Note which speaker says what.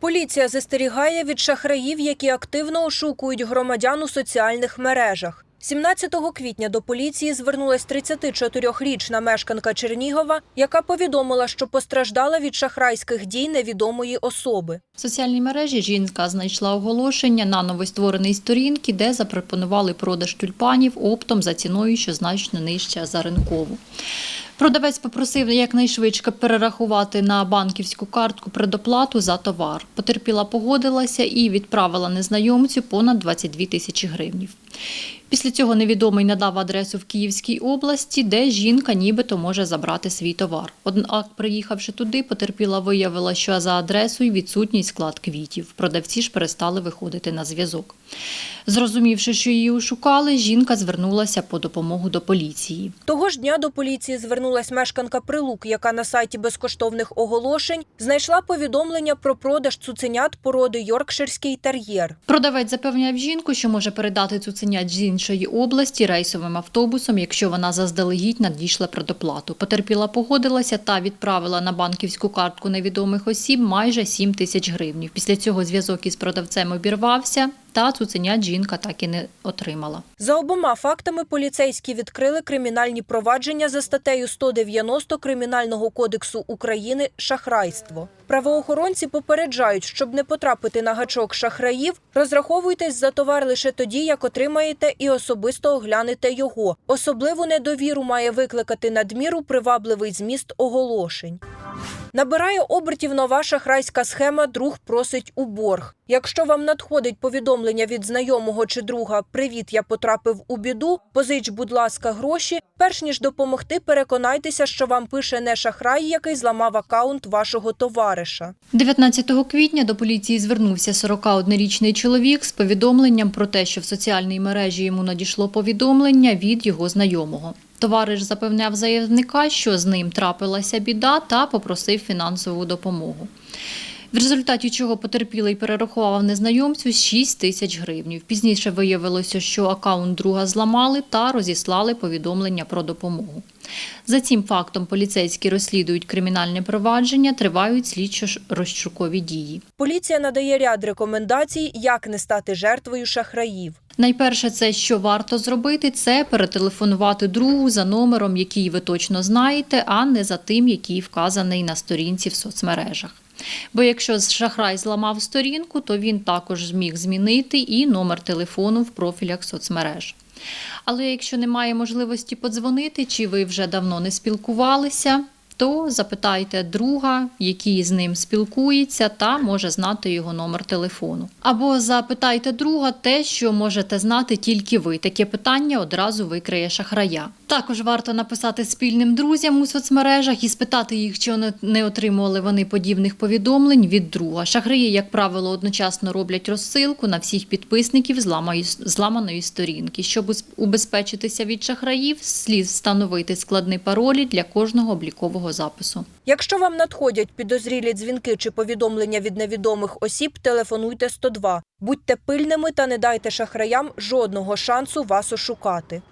Speaker 1: Поліція застерігає від шахраїв, які активно ошукують громадян у соціальних мережах. 17 квітня до поліції звернулась 34-річна мешканка Чернігова, яка повідомила, що постраждала від шахрайських дій невідомої особи.
Speaker 2: В соціальній мережі жінка знайшла оголошення на новоствореній сторінці, де запропонували продаж тюльпанів оптом за ціною, що значно нижча за ринкову. Продавець попросив якнайшвидше перерахувати на банківську картку предоплату за товар. Потерпіла погодилася і відправила незнайомцю понад 22 тисячі гривнів. Після цього невідомий надав адресу в Київській області, де жінка нібито може забрати свій товар. Однак, приїхавши туди, потерпіла виявила, що за адресою відсутній склад квітів. Продавці ж перестали виходити на зв'язок. Зрозумівши, що її ошукали, жінка звернулася по допомогу до поліції.
Speaker 1: Того ж дня до поліції звернулась мешканка Прилук, яка на сайті безкоштовних оголошень знайшла повідомлення про продаж цуценят породи Йоркширський тер'єр.
Speaker 2: Продавець запевняв жінку, що може передати цуценят з іншої області рейсовим автобусом, якщо вона заздалегідь надійшла предоплату. Потерпіла погодилася та відправила на банківську картку невідомих осіб майже 7 тисяч гривень. Після цього зв'язок із продавцем обірвався, та цуценят жінка так і не отримала.
Speaker 1: За обома фактами поліцейські відкрили кримінальні провадження за статтею 190 Кримінального кодексу України шахрайство. Правоохоронці попереджають, щоб не потрапити на гачок шахраїв, розраховуйтесь за товар лише тоді, як отримаєте і особисто оглянете його. Особливу недовіру має викликати надміру привабливий зміст оголошень. Набирає обертів нова шахрайська схема Друг просить у борг. Якщо вам надходить повідомлення від знайомого чи друга Привіт, я потрапив у біду. Позич, будь ласка, гроші. Перш ніж допомогти, переконайтеся, що вам пише не шахрай, який зламав акаунт вашого товариша.
Speaker 2: 19 квітня до поліції звернувся 41-річний чоловік з повідомленням про те, що в соціальній мережі йому надійшло повідомлення від його знайомого. Товариш запевняв заявника, що з ним трапилася біда, та попросив фінансову допомогу. В результаті чого потерпілий перерахував незнайомцю 6 тисяч гривень. Пізніше виявилося, що акаунт друга зламали та розіслали повідомлення про допомогу. За цим фактом поліцейські розслідують кримінальне провадження, тривають слідчо-розшукові дії.
Speaker 1: Поліція надає ряд рекомендацій, як не стати жертвою шахраїв.
Speaker 2: Найперше, це що варто зробити, це перетелефонувати другу за номером, який ви точно знаєте, а не за тим, який вказаний на сторінці в соцмережах. Бо якщо шахрай зламав сторінку, то він також зміг змінити і номер телефону в профілях соцмереж. Але якщо немає можливості подзвонити, чи ви вже давно не спілкувалися, то запитайте друга, який з ним спілкується, та може знати його номер телефону. Або запитайте друга те, що можете знати тільки ви. Таке питання одразу викриє шахрая. Також варто написати спільним друзям у соцмережах і спитати їх, чи не- отримували вони подібних повідомлень від друга. Шахраї, як правило, одночасно роблять розсилку на всіх підписників зламаної сторінки. Щоб убезпечитися від шахраїв, слід встановити складні паролі для кожного облікового запису.
Speaker 1: Якщо вам надходять підозрілі дзвінки чи повідомлення від невідомих осіб, телефонуйте 102. Будьте пильними та не дайте шахраям жодного шансу вас ошукати.